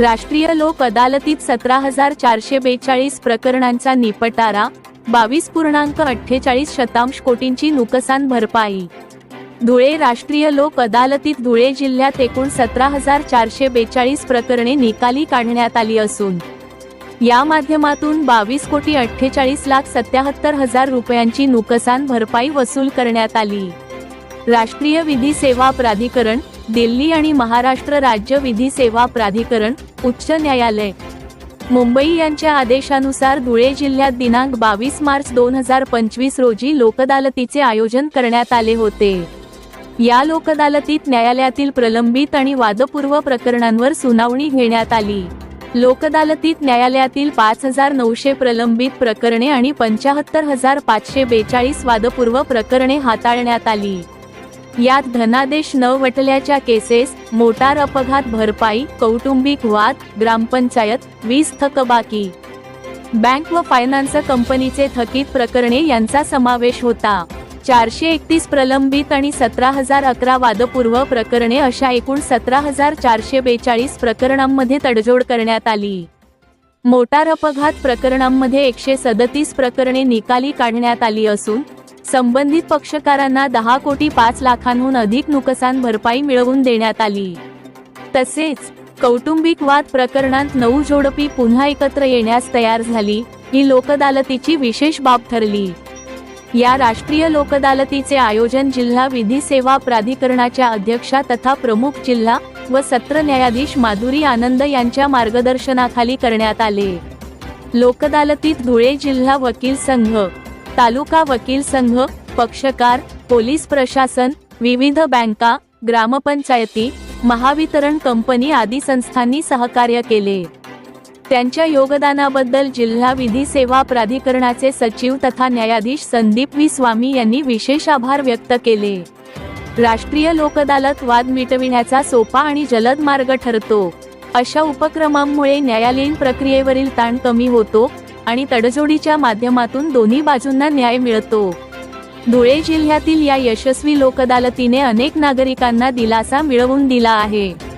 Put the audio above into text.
राष्ट्रीय लोक अदालतीत सतरा हजार चारशे बेचाळीस प्रकरणांचा निपटारा बावीस पूर्णांक अठ्ठेचाळीस शतांश कोटींची नुकसान भरपाई. धुळे राष्ट्रीय लोक अदालतीत धुळे जिल्ह्यात एकूण सतरा हजार चारशे बेचाळीस प्रकरणे निकाली काढण्यात आली असून या माध्यमातून बावीस कोटी अठ्ठेचाळीस लाख सत्याहत्तर हजार रुपयांची नुकसान भरपाई वसूल करण्यात आली. राष्ट्रीय विधी सेवा प्राधिकरण दिल्ली आणि महाराष्ट्र राज्य विधी सेवा प्राधिकरण उच्च न्यायालय. मुंबई यांच्या आदेशानुसार धुळे जिल्ह्यात दिनांक बावीस मार्च दोन हजार पंचवीस रोजी लोकदालतीचे आयोजन करण्यात आले होते. या लोकदालतीत न्यायालयातील प्रलंबित आणि वादपूर्व प्रकरणांवर सुनावणी घेण्यात आली. लोकदालतीत न्यायालयातील पाच हजार नऊशे प्रलंबित प्रकरणे आणि पंचाहत्तर हजार पाचशे बेचाळीस वादपूर्व प्रकरणे हाताळण्यात आली. यात धनादेश न वटल्याच्या केसेस मोटार अपघात भरपाई कौटुंबिक वाद ग्रामपंचायत वीज थकबाकी. बँक व फायनान्स कंपनीचे थकीत प्रकरणे यांचा समावेश होता. चारशे एकतीस प्रलंबित आणि सतरा हजार अकरा वादपूर्व प्रकरणे अशा एकूण सतरा हजार चारशे बेचाळीस प्रकरणांमध्ये तडजोड करण्यात आली. मोटार अपघात प्रकरणांमध्ये एकशे सदतीस प्रकरणे निकाली काढण्यात आली असून संबंधित पक्षकारांना दहा कोटी पाच लाखांहून अधिक नुकसान भरपाई मिळवून देण्यात आली. तसेच कौटुंबिक वाद प्रकरणात नऊ जोडपी पुन्हा एकत्र येण्यास तयार झाली ही लोकदालतीची विशेष बाब ठरली. या राष्ट्रीय लोकदालतीचे आयोजन जिल्हा विधी सेवा प्राधिकरणाच्या अध्यक्षा तथा प्रमुख जिल्हा व सत्र न्यायाधीश माधुरी आनंद यांच्या मार्गदर्शनाखाली करण्यात आले. लोकदालतीत धुळे जिल्हा वकील संघ तालुका वकील संघ पक्षकार पोलीस प्रशासन विविध बँका ग्रामपंचायती महावितरण कंपनी आदी संस्थांनी सहकार्य केले. त्यांच्या योगदानाबद्दल जिल्हा विधी सेवा प्राधिकरणाचे सचिव तथा न्यायाधीश संदीप वी स्वामी यांनी विशेष आभार व्यक्त केले. राष्ट्रीय लोक अदालत वाद मिटविण्याचा सोपा आणि जलद मार्ग ठरतो. अशा उपक्रमांमुळे न्यायालयीन प्रक्रियेवरील ताण कमी होतो आणि तडजोडीच्या माध्यमातून दोन्ही बाजूंना न्याय मिळतो. धुळे जिल्ह्यातील या यशस्वी लोकदालतीने अनेक नागरिकांना दिलासा मिळवून दिला आहे.